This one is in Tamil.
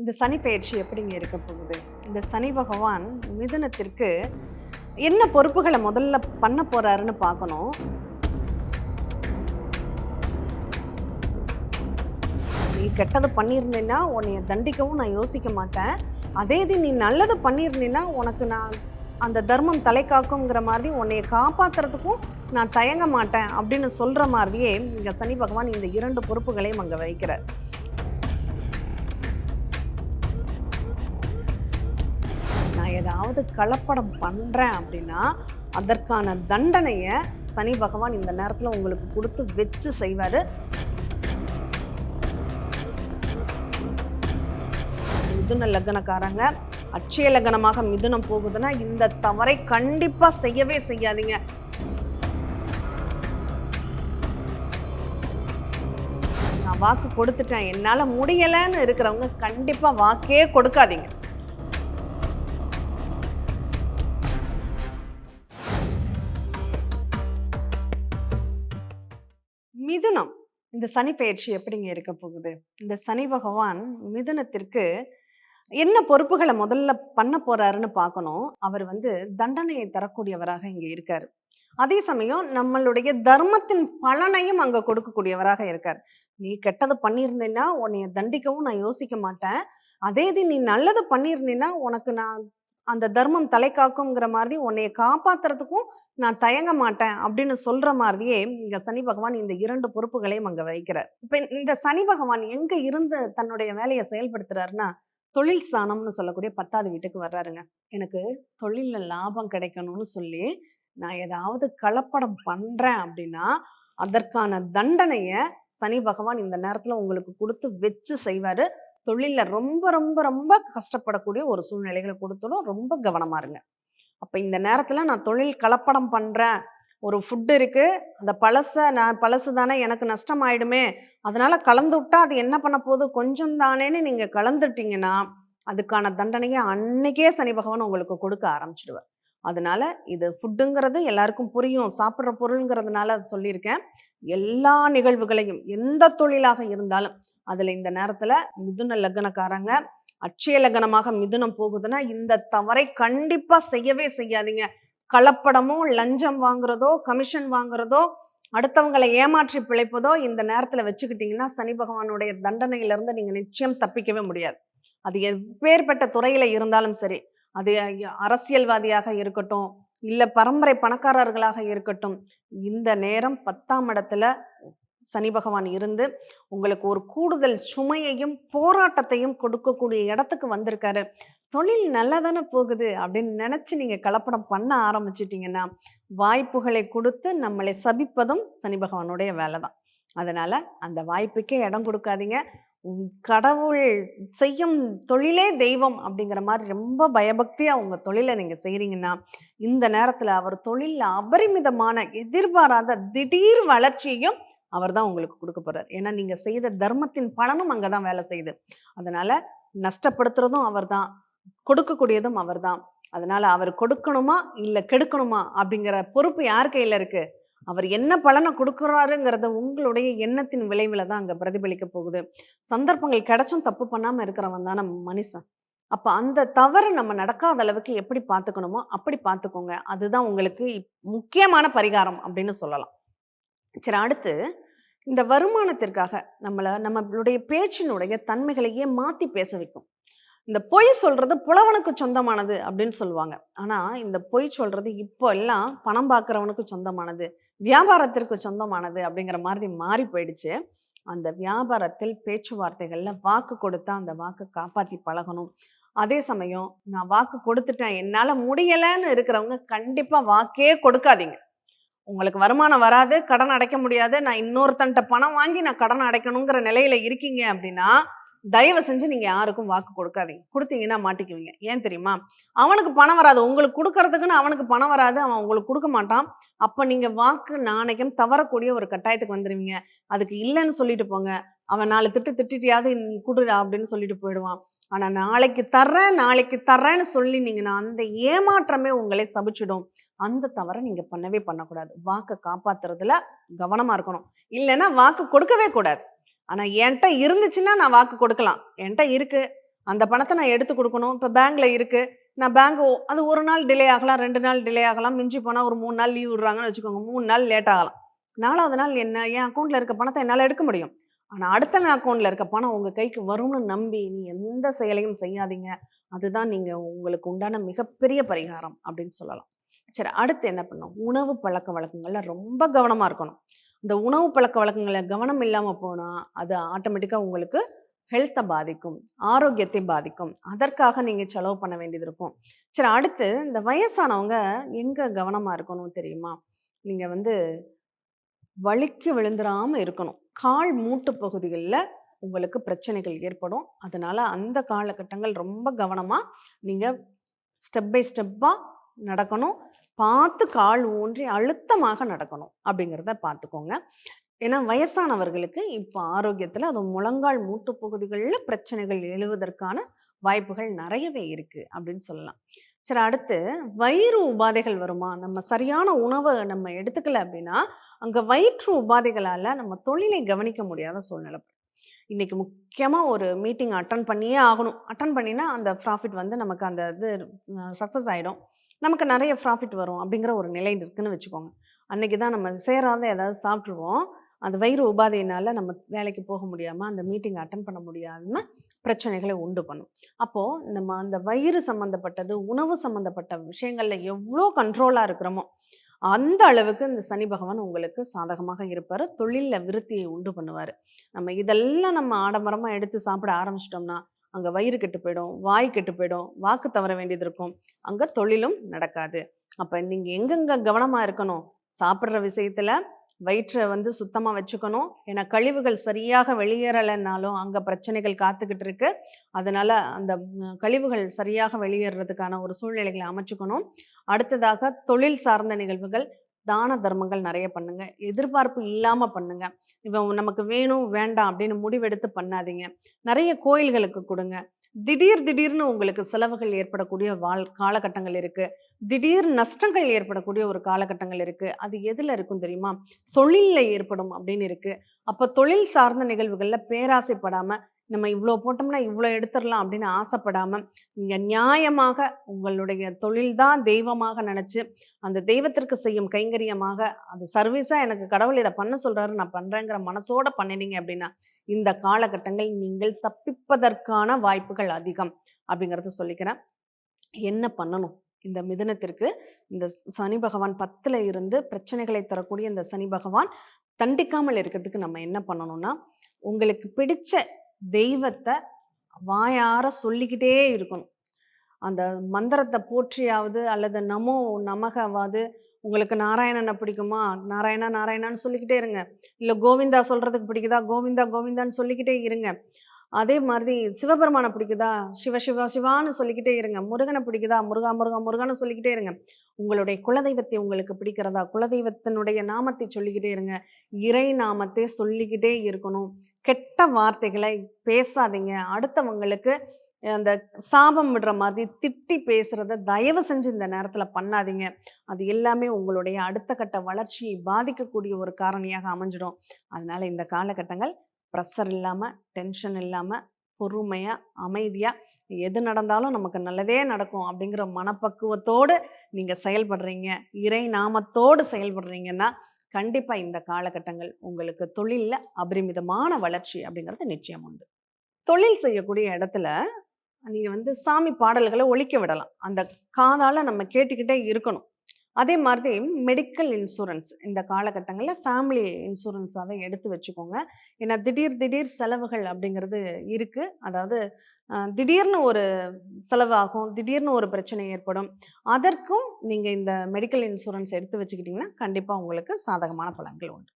இந்த சனி பயிற்சி எப்படிங்க இருக்க போகுது? இந்த சனி பகவான் மிதுனத்திற்கு என்ன பொறுப்புகளை முதல்ல பண்ண போறாருன்னு பார்க்கணும். நீ கெட்டது பண்ணியிருந்தேன்னா உன்னைய தண்டிக்கவும் நான் யோசிக்க மாட்டேன். அதே இது நீ நல்லது பண்ணியிருந்தேன்னா உனக்கு நான் அந்த தர்மம் தலை காக்குங்கிற மாதிரி உன்னைய காப்பாற்றுறதுக்கும் நான் தயங்க மாட்டேன் அப்படின்னு சொல்கிற மாதிரியே இங்கே சனி பகவான் இந்த இரண்டு பொறுப்புகளையும் அங்கே வைக்கிறார். ஏதாவது கலப்படம் பண்ணுறேன் அப்படின்னா அதற்கான தண்டனையை சனி பகவான் இந்த நேரத்தில் உங்களுக்கு கொடுத்து வச்சு செய்வார். மிதுன லக்னக்காரங்க அட்சய லக்னமாக மிதுனம் போகுதுன்னா இந்த தவறை கண்டிப்பாக செய்யவே செய்யாதீங்க. நான் வாக்கு கொடுத்துட்டேன் என்னால் முடியலைன்னு இருக்கிறவங்க கண்டிப்பாக வாக்கே கொடுக்காதீங்க. இந்த சனி பயிற்சி எப்படிங்க இருக்க போகுது? இந்த சனி பகவான் மிதுனத்திற்கு என்ன பொறுப்புகளை முதல்ல பண்ண போறாருன்னு பார்க்கணும். அவர் வந்து தண்டனையை தரக்கூடியவராக இங்க இருக்காரு. அதே சமயம் நம்மளுடைய தர்மத்தின் பலனையும் அங்க கொடுக்கக்கூடியவராக இருக்கார். நீ கெட்டது பண்ணியிருந்தேன்னா உன்னைய தண்டிக்கவும் நான் யோசிக்க மாட்டேன். அதே இது நீ நல்லது பண்ணியிருந்தேன்னா உனக்கு நான் அந்த தர்மம் தலை காக்குங்கிற மாதிரி உன்னைய காப்பாத்துறதுக்கும் நான் தயங்க மாட்டேன் அப்படின்னு சொல்ற மாதிரியே இங்க சனி பகவான் இந்த இரண்டு பொறுப்புகளையும் அங்க வைக்கிறார். இப்ப இந்த சனி பகவான் எங்க இருந்து தன்னுடைய வேலையை செயல்படுத்துறாருன்னா தொழில் ஸ்தானம்னு சொல்லக்கூடிய பத்தாவது வீட்டுக்கு வர்றாருங்க. எனக்கு தொழிலில் லாபம் கிடைக்கணும்னு சொல்லி நான் ஏதாவது கலப்படம் பண்றேன் அப்படின்னா அதற்கான தண்டனைய சனி பகவான் இந்த நேரத்துல உங்களுக்கு கொடுத்து வச்சு செய்வாரு. தொழிலில் ரொம்ப ரொம்ப ரொம்ப கஷ்டப்படக்கூடிய ஒரு சூழ்நிலைகளை கொடுத்தலும் ரொம்ப கவனமா இருங்க. அப்போ இந்த நேரத்தில் நான் தொழில் கலப்படம் பண்ணுறேன் ஒரு ஃபுட்டு இருக்குது அந்த பழசை நான் பழசு தானே எனக்கு நஷ்டம் ஆயிடுமே அதனால் கலந்து விட்டா அது என்ன பண்ண போகுது? கொஞ்சம் தானேன்னு நீங்கள் கலந்துட்டீங்கன்னா அதுக்கான தண்டனையை அன்னைக்கே சனி பகவான் உங்களுக்கு கொடுக்க ஆரம்பிச்சிடுவார். அதனால இது ஃபுட்டுங்கிறது எல்லாருக்கும் புரியும். சாப்பிட்ற பொருளுங்கிறதுனால அது சொல்லியிருக்கேன். எல்லா நிகழ்வுகளையும் எந்த தொழிலாக இருந்தாலும் அதுல இந்த நேரத்துல மிதுன லக்னக்காரங்க அட்சய லக்னமாக மிதுனம் போகுதுன்னா இந்த தவறை கண்டிப்பா செய்யவே செய்யாதீங்க. கலப்படமோ லஞ்சம் வாங்குறதோ கமிஷன் வாங்குறதோ அடுத்தவங்களை ஏமாற்றி பிழைப்பதோ இந்த நேரத்துல வச்சுக்கிட்டீங்கன்னா சனி பகவானுடைய தண்டனையில இருந்து நீங்க நிச்சயம் தப்பிக்கவே முடியாது. அது எப்பேற்பட்ட துறையில இருந்தாலும் சரி அது அரசியல்வாதியாக இருக்கட்டும் இல்ல பரம்பரை பணக்காரர்களாக இருக்கட்டும் இந்த நேரம் பத்தாம் இடத்துல சனி பகவான் இருந்து உங்களுக்கு ஒரு கூடுதல் சுமையையும் போராட்டத்தையும் கொடுக்கக்கூடிய இடத்துக்கு வந்திருக்காரு. தொழில் நல்லா தானே போகுது அப்படின்னு நினச்சி நீங்கள் கலப்படம் பண்ண ஆரம்பிச்சிட்டிங்கன்னா வாய்ப்புகளை கொடுத்து நம்மளை சபிப்பதும் சனி பகவானுடைய வேலை தான் அதனால் அந்த வாய்ப்புக்கே இடம் கொடுக்காதீங்க. கடவுள் செய்யும் தொழிலே தெய்வம் அப்படிங்கிற மாதிரி ரொம்ப பயபக்தியாக உங்கள் தொழிலை நீங்கள் செய்கிறீங்கன்னா இந்த நேரத்தில் அவர் தொழிலில் அபரிமிதமான எதிர்பாராத திடீர் வளர்ச்சியையும் அவர் தான் உங்களுக்கு கொடுக்க போகிறார் ஏன்னா நீங்கள் செய்த தர்மத்தின் பலனும் அங்கே தான் வேலை செய்யுது. அதனால் நஷ்டப்படுத்துறதும் அவர் தான் கொடுக்கக்கூடியதும் அவர் தான். அதனால் அவர் கொடுக்கணுமா இல்லை கெடுக்கணுமா அப்படிங்கிற பொறுப்பு யார் கையில் இருக்குது அவர் என்ன பலனை கொடுக்குறாருங்கிறத உங்களுடைய எண்ணத்தின் விளைவில் தான் அங்கே பிரதிபலிக்க போகுது. சந்தர்ப்பங்கள் கிடைச்சும் தப்பு பண்ணாமல் இருக்கிறவன் தானே மனுஷன். அப்போ அந்த தவறு நம்ம நடக்காத அளவுக்கு எப்படி பார்த்துக்கணுமோ அப்படி பார்த்துக்கோங்க. அதுதான் உங்களுக்கு இப்- முக்கியமான பரிகாரம் அப்படின்னு சொல்லலாம். சரி அடுத்து இந்த வருமானத்திற்காக நம்மளை நம்மளுடைய பேச்சினுடைய தன்மைகளையே மாற்றி பேச வைக்கும். இந்த பொய் சொல்றது புலவனுக்கு சொந்தமானது அப்படின்னு சொல்லுவாங்க. ஆனா இந்த பொய் சொல்றது இப்போ எல்லாம் பணம் பார்க்குறவனுக்கு சொந்தமானது வியாபாரத்திற்கு சொந்தமானது அப்படிங்கிற மாதிரி மாறி போயிடுச்சு. அந்த வியாபாரத்தில் பேச்சுவார்த்தைகளில் வாக்கு கொடுத்தா அந்த வாக்கு காப்பாற்றி பழகணும். அதே சமயம் நான் வாக்கு கொடுத்துட்டேன் என்னால் முடியலைன்னு இருக்கிறவங்க கண்டிப்பாக வாக்கே கொடுக்காதீங்க. உங்களுக்கு வருமானம் வராது கடன் அடைக்க முடியாது. நான் இன்னொருத்தன்ட்ட பணம் வாங்கி நான் கடன் அடைக்கணுங்கிற நிலையில இருக்கீங்க அப்படின்னா தயவு செஞ்சு நீங்க யாருக்கும் வாக்கு கொடுக்காதீங்க. கொடுத்தீங்கன்னா மாட்டிக்குவீங்க. ஏன் தெரியுமா? அவனுக்கு பணம் வராது. உங்களுக்கு கொடுக்கறதுக்குன்னு அவனுக்கு பணம் வராது. அவன் உங்களுக்கு கொடுக்க மாட்டான். அப்ப நீங்க வாக்கு நாணயம் தவறக்கூடிய ஒரு கட்டாயத்துக்கு வந்துடுவீங்க அதுக்கு இல்லைன்னு சொல்லிட்டு போங்க. அவன் நாலு திட்டு திட்டிட்டியாவது நீ அப்படின்னு சொல்லிட்டு போயிடுவான். ஆனால் நாளைக்கு தர்றேன் நாளைக்கு தர்றேன்னு சொல்லி நீங்கள் நான் அந்த ஏமாற்றமே உங்களை சபிச்சிடும். அந்த தவறை நீங்கள் பண்ணவே பண்ணக்கூடாது. வாக்கை காப்பாத்துறதுல கவனமாக இருக்கணும். இல்லைன்னா வாக்கு கொடுக்கவே கூடாது. ஆனால் என்கிட்ட இருந்துச்சுன்னா நான் வாக்கு கொடுக்கலாம். என்கிட்ட இருக்குது அந்த பணத்தை நான் எடுத்து கொடுக்கணும். இப்போ பேங்க்கில் இருக்குது நான் பேங்க் அது ஒரு நாள் டிலே ஆகலாம் ரெண்டு நாள் டிலே ஆகலாம். மிஞ்சி போனால் ஒரு மூணு நாள் லீவ் விடுறாங்கன்னு வச்சுக்கோங்க. மூணு நாள் லேட் ஆகலாம். நாலாவது நாள் என்ன? என் அக்கௌண்ட்டில் இருக்க பணத்தை என்னால் எடுக்க முடியும். ஆனால் அடுத்தவன் அக்கௌண்ட்டில் இருக்க பணம் உங்கள் கைக்கு வரும்னு நம்பி நீ எந்த செயலையும் செய்யாதீங்க. அதுதான் நீங்கள் உங்களுக்கு உண்டான மிகப்பெரிய பரிகாரம் அப்படின்னு சொல்லலாம். சரி அடுத்து என்ன பண்ணும் உணவு பழக்க வழக்கங்களில் ரொம்ப கவனமாக இருக்கணும். இந்த உணவு பழக்க வழக்கங்களில் கவனம் இல்லாமல் போனால் அது ஆட்டோமேட்டிக்காக உங்களுக்கு ஹெல்த்தை பாதிக்கும் ஆரோக்கியத்தை பாதிக்கும். அதற்காக நீங்கள் செலவு பண்ண வேண்டியது இருக்கும். சரி அடுத்து இந்த வயசானவங்க எங்கே கவனமாக இருக்கணும் தெரியுமா? நீங்கள் வந்து வழுக்கி விழுந்துடாமல் இருக்கணும். கால் மூட்டு பகுதிகளில் உங்களுக்கு பிரச்சனைகள் ஏற்படும். அதனால் அந்த காலகட்டங்கள் ரொம்ப கவனமாக நீங்கள் ஸ்டெப் பை ஸ்டெப்பாக நடக்கணும். பார்த்து கால் ஊன்றி அழுத்தமாக நடக்கணும் அப்படிங்கிறத பார்த்துக்கோங்க. ஏன்னா வயசானவர்களுக்கு இப்போ ஆரோக்கியத்தில் அது முழங்கால் மூட்டு பகுதிகளில் பிரச்சனைகள் எழுவதற்கான வாய்ப்புகள் நிறையவே இருக்குது அப்படின்னு சொல்லலாம். சரி அடுத்து வயிறு உபாதைகள் வருமா? நம்ம சரியான உணவை நம்ம எடுத்துக்கல அப்படின்னா அங்கே வயிற்று உபாதைகளால் நம்ம தொழிலை கவனிக்க முடியாத சூழ்நிலை இன்னைக்கு முக்கியமாக ஒரு மீட்டிங் அட்டன் பண்ணியே ஆகணும். அட்டன் பண்ணினா அந்த ப்ராஃபிட் வந்து நமக்கு அந்த இது சக்ஸஸ் ஆகிடும் நமக்கு நிறைய ப்ராஃபிட் வரும் அப்படிங்கிற ஒரு நிலை இருக்குன்னு வச்சுக்கோங்க. அன்னைக்கு தான் நம்ம சேராத ஏதாவது சாப்பிட்ருவோம் அந்த வயிறு உபாதையினால் நம்ம வேலைக்கு போக முடியாமல் அந்த மீட்டிங் அட்டன் பண்ண முடியாதுன்னு பிரச்சனைகளை உண்டு பண்ணும். அப்போது நம்ம அந்த வயிறு சம்மந்தப்பட்டது உணவு சம்மந்தப்பட்ட விஷயங்களில் எவ்வளோ கண்ட்ரோலாக இருக்கிறோமோ அந்த அளவுக்கு இந்த சனி பகவான் உங்களுக்கு சாதகமாக இருப்பார் தொழிலில் விருத்தியை உண்டு பண்ணுவார். நம்ம இதெல்லாம் நம்ம ஆடம்பரமாக எடுத்து சாப்பிட ஆரம்பிச்சிட்டோம்னா அங்கே வயிறு கெட்டு போயிடும் வாய் கெட்டு போயிடும் வாக்கு தவற வேண்டியது இருக்கும். அங்கே தொழிலும் நடக்காது. அப்போ நீங்கள் எங்கெங்கே கவனமாக இருக்கணும் சாப்பிட்ற விஷயத்தில் வயிற்றை வந்து சுத்தமாக வச்சுக்கணும். ஏன்னா கழிவுகள் சரியாக வெளியேறலைன்னாலும் அங்கே பிரச்சனைகள் காத்துக்கிட்டு இருக்கு. அதனால் அந்த கழிவுகள் சரியாக வெளியேறதுக்கான ஒரு சூழ்நிலைகளை அமைச்சுக்கணும். அடுத்ததாக தொழில் சார்ந்த நிகழ்வுகள் தான தர்மங்கள் நிறைய பண்ணுங்க. எதிர்பார்ப்பு இல்லாமல் பண்ணுங்க. இவன் நமக்கு வேணும் வேண்டாம் அப்படின்னு முடிவெடுத்து பண்ணாதீங்க. நிறைய கோயில்களுக்கு கொடுங்க. திடீர் திடீர்னு உங்களுக்கு செலவுகள் ஏற்படக்கூடிய வாழ் காலகட்டங்கள் இருக்கு. திடீர் நஷ்டங்கள் ஏற்படக்கூடிய ஒரு காலகட்டங்கள் இருக்கு. அது எதுல இருக்கும் தெரியுமா? தொழிலில் ஏற்படும் அப்படின்னு இருக்கு. அப்போ தொழில் சார்ந்த நிகழ்வுகள்ல பேராசைப்படாம நம்ம இவ்வளோ போட்டோம்னா இவ்வளோ எடுத்துடலாம் அப்படின்னு ஆசைப்படாமல் நீங்கள் நியாயமாக உங்களுடைய தொழில் தான் தெய்வமாக நினச்சி அந்த தெய்வத்திற்கு செய்யும் கைங்கரியமாக அது சர்வீஸாக எனக்கு கடவுள் இதை பண்ண சொல்கிறாரு நான் பண்ணுறேங்கிற மனசோட பண்ணினீங்க அப்படின்னா இந்த காலகட்டங்கள் நீங்கள் தப்பிப்பதற்கான வாய்ப்புகள் அதிகம் அப்படிங்கிறத சொல்லிக்கிறேன். என்ன பண்ணணும்? இந்த மிதனத்திற்கு இந்த சனி பகவான் பத்தில் இருந்து பிரச்சனைகளை தரக்கூடிய இந்த சனி பகவான் தண்டிக்காமல் இருக்கிறதுக்கு நம்ம என்ன பண்ணணும்னா உங்களுக்கு பிடிச்ச தெய்வத்தை வாயார சொல்லிக்கிட்டே இருக்கணும். அந்த மந்திரத்தை போற்றியாவது அல்லது நமோ நமகவாது உங்களுக்கு நாராயணனை பிடிக்குமா? நாராயணா நாராயணான்னு சொல்லிக்கிட்டே இருங்க. இல்லை கோவிந்தா சொல்கிறதுக்கு பிடிக்குதா? கோவிந்தா கோவிந்தான்னு சொல்லிக்கிட்டே இருங்க. அதே மாதிரி சிவபெருமானை பிடிக்குதா? சிவ சிவா சிவான்னு சொல்லிக்கிட்டே இருங்க. முருகனை பிடிக்குதா? முருகா முருகா முருகன்னு சொல்லிக்கிட்டே இருங்க. உங்களுடைய குலதெய்வத்தை உங்களுக்கு பிடிக்கிறதா? குலதெய்வத்தினுடைய நாமத்தை சொல்லிக்கிட்டே இருங்க. இறை நாமத்தை சொல்லிக்கிட்டே இருக்கணும். கெட்ட வார்த்தைகளை பேசாதீங்க. அடுத்தவங்களுக்கு அந்த சாபம் விடுற மாதிரி திட்டி பேசுகிறத தயவு செஞ்சு இந்த நேரத்தில் பண்ணாதீங்க. அது எல்லாமே உங்களுடைய அடுத்த கட்ட வளர்ச்சியை பாதிக்கக்கூடிய ஒரு காரணியாக அமைஞ்சிடும். அதனால் இந்த காலகட்டங்கள் ப்ரெஷர் இல்லாமல் டென்ஷன் இல்லாமல் பொறுமையாக அமைதியாக எது நடந்தாலும் நமக்கு நல்லதே நடக்கும் அப்படிங்கிற மனப்பக்குவத்தோடு நீங்கள் செயல்படுறீங்க. இறை நாமத்தோடு செயல்படுறீங்கன்னா கண்டிப்பாக இந்த காலகட்டங்கள் உங்களுக்கு தொழிலில் அபரிமிதமான வளர்ச்சி அப்படிங்கிறது நிச்சயம் உண்டு. தொழில் செய்யக்கூடிய இடத்துல நீங்கள் வந்து சாமி பாடல்களை ஒழிக்க விடலாம். அந்த காதால் நம்ம கேட்டுக்கிட்டே இருக்கணும். அதே மாதிரி மெடிக்கல் இன்சூரன்ஸ் இந்த காலகட்டங்களில் ஃபேமிலி இன்சூரன்ஸாகவே எடுத்து வச்சுக்கோங்க. ஏன்னா திடீர் திடீர் செலவுகள் அப்படிங்கிறது இருக்குது அதாவது திடீர்னு ஒரு செலவாகும் திடீர்னு ஒரு பிரச்சனை ஏற்படும். அதற்கும் நீங்கள் இந்த மெடிக்கல் இன்சூரன்ஸ் எடுத்து வச்சுக்கிட்டிங்கன்னா கண்டிப்பாக உங்களுக்கு சாதகமான பலன்கள் உண்டு.